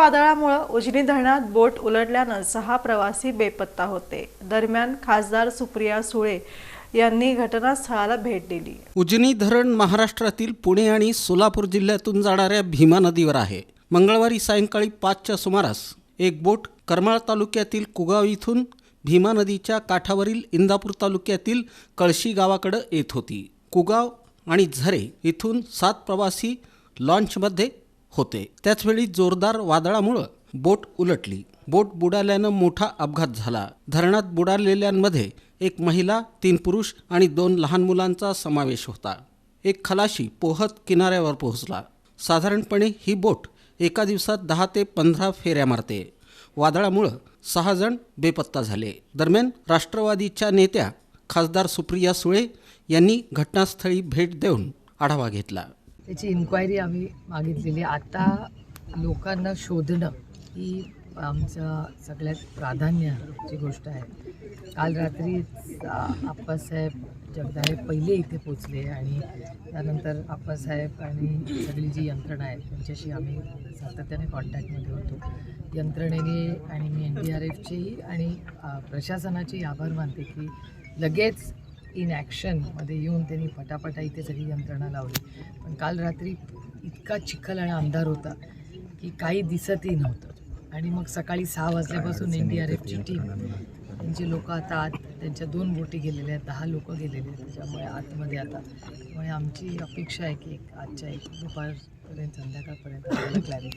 वादळामुळे उजनी धरणात बोट उलटल्यानं सहा प्रवासी बेपत्ता होते. दरम्यान खासदार सुप्रिया सुळे यांनी घटनास्थळाला भेट दिली. उजनी धरण महाराष्ट्रातील पुणे आणि सोलापूर जिल्ह्यातून जाणाऱ्या भीमा नदीवर आहे. मंगळवारी सायंकाळी पाचच्या सुमारास एक बोट करमाळ तालुक्यातील कुगाव इथून भीमा नदीच्या काठावरील इंदापूर तालुक्यातील कळशी गावाकडे येत होती. कुगाव आणि झरे इथून सात प्रवासी लॉन्चमध्ये होते. त्याचवेळी जोरदार वादळामुळं बोट उलटली. बोट बुडाल्यानं मोठा अपघात झाला. धरणात बुडालेल्यांमध्ये एक महिला तीन पुरुष आणि दोन लहान मुलांचा समावेश होता. एक खलाशी पोहत किनाऱ्यावर पोहोचला. साधारणपणे ही बोट एका दिवसात दहा ते पंधरा फेऱ्या मारते. वादळामुळं सहा जण बेपत्ता झाले. दरम्यान राष्ट्रवादीच्या नेत्या खासदार सुप्रिया सुळे यांनी घटनास्थळी भेट देऊन आढावा घेतला. त्याची इन्क्वायरी आम्ही मागितलेली. आता लोकांना शोधणं ही आमचं सगळ्यात प्राधान्याची गोष्ट आहे. काल रात्री आप्पासाहेब जगदाळे पहिले इथे पोचले आणि त्यानंतर आप्पासाहेब आणि सगळी जी यंत्रणा आहे त्यांच्याशी आम्ही सातत्याने कॉन्टॅक्टमध्ये होतो. यंत्रणेने आणि मी एन डी आर एफचेही आणि प्रशासनाची आभार मानते की लगेच इन ॲक्शनमध्ये येऊन त्यांनी पटापटा इथे सगळी यंत्रणा लावली. पण काल रात्री इतका चिखल आणि अंधार होता की काही दिसतही नव्हतं. आणि मग सकाळी सहा वाजल्यापासून एन डी आर एफची टीम त्यांचे लोक आता आत त्यांच्या दोन बोटी गेलेल्या आहेत दहा लोक गेलेले आहेत. त्याच्यामुळे आतमध्ये आता. त्यामुळे आमची अपेक्षा आहे की एक आजच्या एक दुपारपर्यंत संध्याकाळपर्यंत क्लॅरिटी